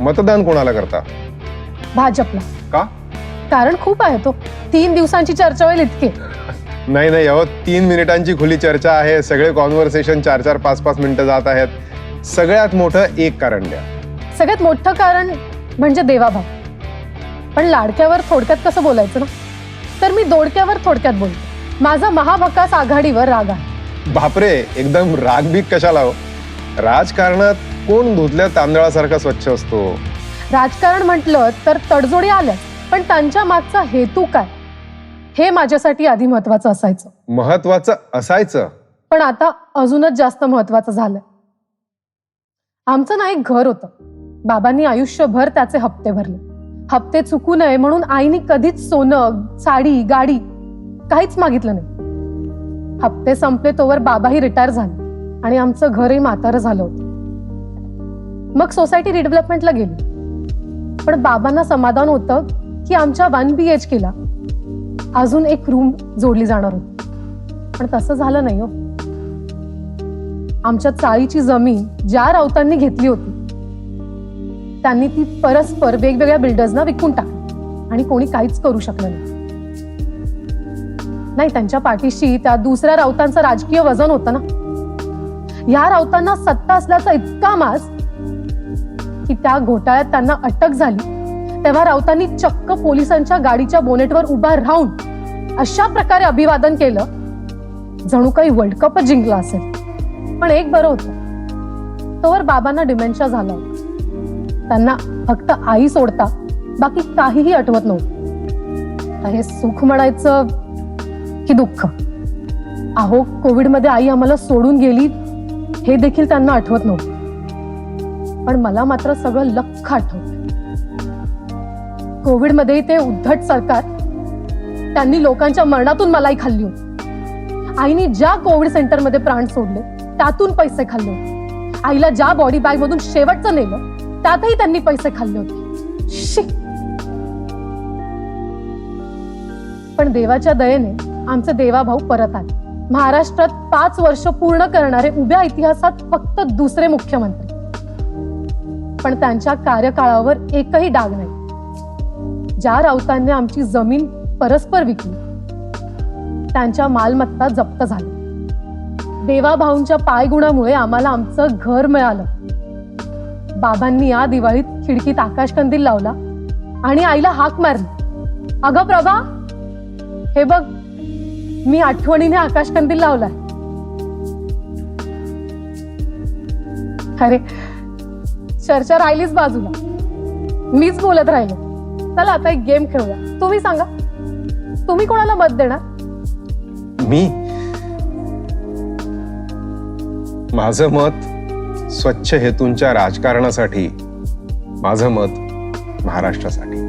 मतदान कोणाला करता? भाजपला. का? कारण खूप आहे तो. तीन दिवसांची चर्चा होईल इतके. नाही नाही अहो तीन मिनिटांची खुली चर्चा आहे. सगळे कॉन्व्हर्सेशन चार चार पाच पाच मिनिटं जात आहेत. सगळ्यात मोठं एक कारण द्या. सगळ्यात मोठं कारण म्हणजे देवाभाव. पण लाडक्यावर थोडक्यात कसं बोलायचं ना? तर मी दोडक्यावर थोडक्यात बोलते. माझा महाभकास आघाडीवर राग आहे. बापरे एकदम रागबीक कशाला हो? राजकारणात कोण धुतल्या तांदळासारखा स्वच्छ असतो? राजकारण म्हटलं तर तडजोडी आल्या पण त्यांच्या मागचा हेतू काय? हे माझ्यासाठी आधी महत्वाचं असायचं. महत्वाचं असायचं? पण आता अजूनच जास्त महत्वाचं झालंय. आमचं ना एक घर होतं. बाबांनी आयुष्यभर त्याचे हप्ते भरले. हप्ते चुकू नये म्हणून आईने कधीच सोनं साडी गाडी काहीच मागितलं नाही. हप्ते संपले तोवर बाबाही रिटायर झाले आणि आमचं घरही म्हातारं झालं होतं. मग सोसायटी रिडेव्हलपमेंटला गेली. पण बाबांना समाधान होतं की आमच्या वन बी एच केला अजून एक रूम जोडली जाणार होती. पण तसं झालं नाही हो. आमच्या चाळीची जमीन ज्या राऊतांनी घेतली होती त्यांनी ती परस्पर वेगवेगळ्या बिल्डर्सना विकून टाकली. आणि कोणी काहीच करू शकलं नाही. नाही त्यांच्या पाठीशी त्या दुसऱ्या राऊतांचं राजकीय वजन होतं ना. या राऊतांना सत्ता असल्याचा इतका मास की त्या घोटाळ्यात त्यांना अटक झाली. तेव्हा राऊतांनी चक्क पोलिसांच्या गाडीच्या बोनेटवर उभा राहून अशा प्रकारे अभिवादन केलं. जणू काही वर्ल्ड कपच जिंकला असेल. पण एक बरं होतं. तोवर बाबांना डिमेन्शिया झाला होता. त्यांना फक्त आई सोडता बाकी काहीही आठवत नव्हतं. हे सुख म्हणायचं की दुःख? अहो कोविडमध्ये आई आम्हाला सोडून गेली हे देखील त्यांना आठवत नव्हतं. पण मला मात्र सगळं लख आठवत कोविडमध्ये ते उद्धट सरकार त्यांनी लोकांच्या मरणातून मलाई खाल्ली होती. आईने ज्या कोविड सेंटरमध्ये प्राण सोडले त्यातून पैसे खाल्ले होते. आईला ज्या बॉडी बॅग मधून शेवटचं नेलं त्यातही त्यांनी पैसे खाल्ले होते. पण देवाच्या दयेने आमचे देवाभाऊ परत आले. महाराष्ट्रात पाच वर्ष पूर्ण करणारे उभ्या इतिहासात फक्त दुसरे मुख्यमंत्री. पण त्यांच्या कार्यकाळावर एकही डाग नाही. ज्या राऊतांनी आमची जमीन परस्पर विकली त्यांच्या मालमत्ता जप्त झाली. देवाभाऊंच्या पायगुणामुळे आम्हाला आमचं घर मिळालं. बाबांनी या दिवाळीत खिडकीत आकाशकंदील लावला आणि आईला हाक मारली. अगं प्रभा हे बघ मी आठवणीने आकाशकंदील लावलाय. अरे चर्चा राहिलीच बाजूला. मीच बोलत राहिले. चला आता एक गेम खेळूया. तुम्ही सांगा. तुम्ही कोणाला मत देणार? मी? माझं मत स्वच्छ हेतूंच्या राजकारणासाठी माझं मत महाराष्ट्रासाठी.